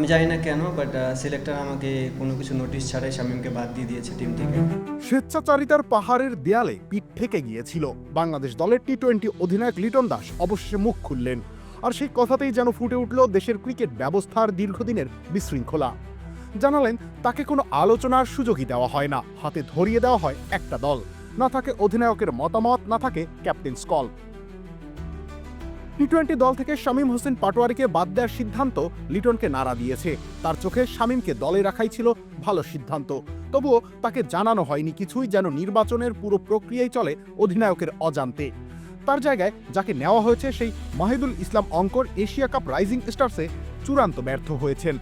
আমি জানি না কেন বাট সিলেক্টর আমাকে কোনো কিছু নোটিশ ছাড়াই শামীমকে বাদ দিয়ে দিয়েছে টিম থেকে। স্বেচ্ছাচারিতার পাহাড়ের দেয়ালে পিঠ থেকে গিয়েছিল। বাংলাদেশ দলের টি টোয়েন্টি অধিনায়ক লিটন দাস অবশেষে মুখ খুললেন। আর সেই কথাতেই যেন ফুটে উঠল দেশের ক্রিকেট ব্যবস্থার দীর্ঘদিনের বিশৃঙ্খলা। জানালেন, তাকে কোনো আলোচনার সুযোগই দেওয়া হয় না। হাতে ধরিয়ে দেওয়া হয় একটা দল। না থাকে অধিনায়কের মতামত, না থাকে ক্যাপ্টেন্স কল টি টোয়েন্টি দল থেকে শামীম হোসেন পাটোয়ারিকে বাদ দেওয়ার সিদ্ধান্ত লিটনকে নাড়া দিয়েছে। তার চোখে শামীমকে দলে রাখাই ছিল ভালো সিদ্ধান্ত। তবুও তাকে জানানো হয়নি কিছুই যেন নির্বাচনের পুরো প্রক্রিয়াই চলে অধিনায়কের অজান্তে। তার জায়গায় যাকে নেওয়া হয়েছে সেই মাহিদুল ইসলাম অঙ্কর এশিয়া কাপ রাইজিং স্টার্সে চূড়ান্ত ব্যর্থ হয়েছেন।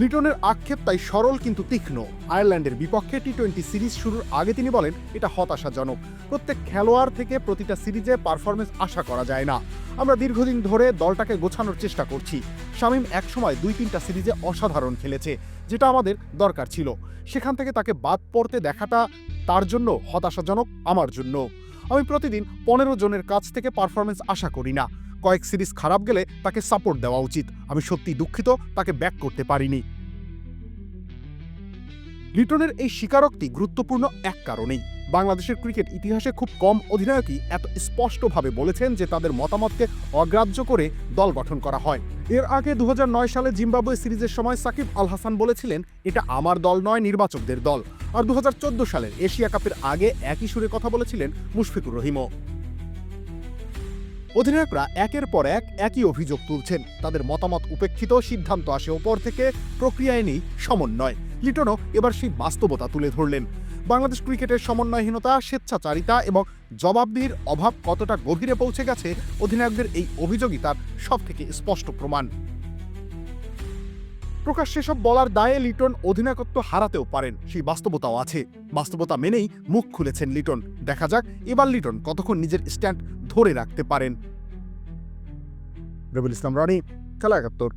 লিটনের আক্ষেপ তাই সরল কিন্তু তীক্ষ্ণ। আয়ারল্যান্ডের বিপক্ষে টি টোয়েন্টি সিরিজ শুরুর আগে তিনি বলেন, এটা হতাশাজনক। প্রত্যেক খেলোয়াড় থেকে প্রতিটা সিরিজে পারফরমেন্স আশা করা যায় না। আমরা দীর্ঘদিন ধরে দলটাকে গোছানোর চেষ্টা করছি। শামীম একসময় দুই তিনটা সিরিজে অসাধারণ খেলেছে, যেটা আমাদের দরকার ছিল। সেখান থেকে তাকে বাদ পড়তে দেখাটা তার জন্য হতাশাজনক, আমার জন্য। আমি প্রতিদিন পনেরো জনের কাছ থেকে পারফরমেন্স আশা করি না। কয়েক সিরিজ খারাপ গেলে তাকে সাপোর্ট দেওয়া উচিত। আমি সত্যি দুঃখিত, তাকে ব্যাক করতে পারিনি। লিটনের এই স্বীকারোক্তি গুরুত্বপূর্ণ এক কারণেই। বাংলাদেশের ক্রিকেট ইতিহাসে খুব কম অধিনায়কই এত স্পষ্টভাবে বলেছেন যে তাদের মতামতকে অগ্রাহ্য করে দল গঠন করা হয়। এর আগে দু হাজার নয় সালে জিম্বাবুয়ে সিরিজের সময় সাকিব আল হাসান বলেছিলেন, এটা আমার দল নয়, নির্বাচকদের দল। আর দু হাজার চোদ্দ সালের এশিয়া কাপের আগে একই সুরে কথা বলেছিলেন মুশফিকুর রহিমও। অধিনায়করা একের পর এক একই অভিযোগ তুলছেন। তাদের মতামত উপেক্ষিত সিদ্ধান্ত আসে ওপর থেকে প্রক্রিয়ায় নেই সমন্বয়। লিটনও এবার সেই বাস্তবতা তুলে ধরলেন। বাংলাদেশ ক্রিকেটের সমন্বয়হীনতা, স্বেচ্ছাচারিতা এবং জবাবদিহির অভাব কতটা গভীরে পৌঁছে গেছে অধিনায়কদের এই অভিযোগই তার সবথেকে স্পষ্ট প্রমাণ। প্রকাশ্যে সব বলার দায়ে লিটন অধিনায়কত্ব হারাতেও পারেন, সেই বাস্তবতাও আছে। বাস্তবতা মেনেই মুখ খুলেছেন লিটন। দেখা যাক এবার লিটন কতক্ষণ নিজের স্ট্যান্ড ধরে রাখতে পারেন। রবিউল ইসলাম রানি, খেলা একাত্তর।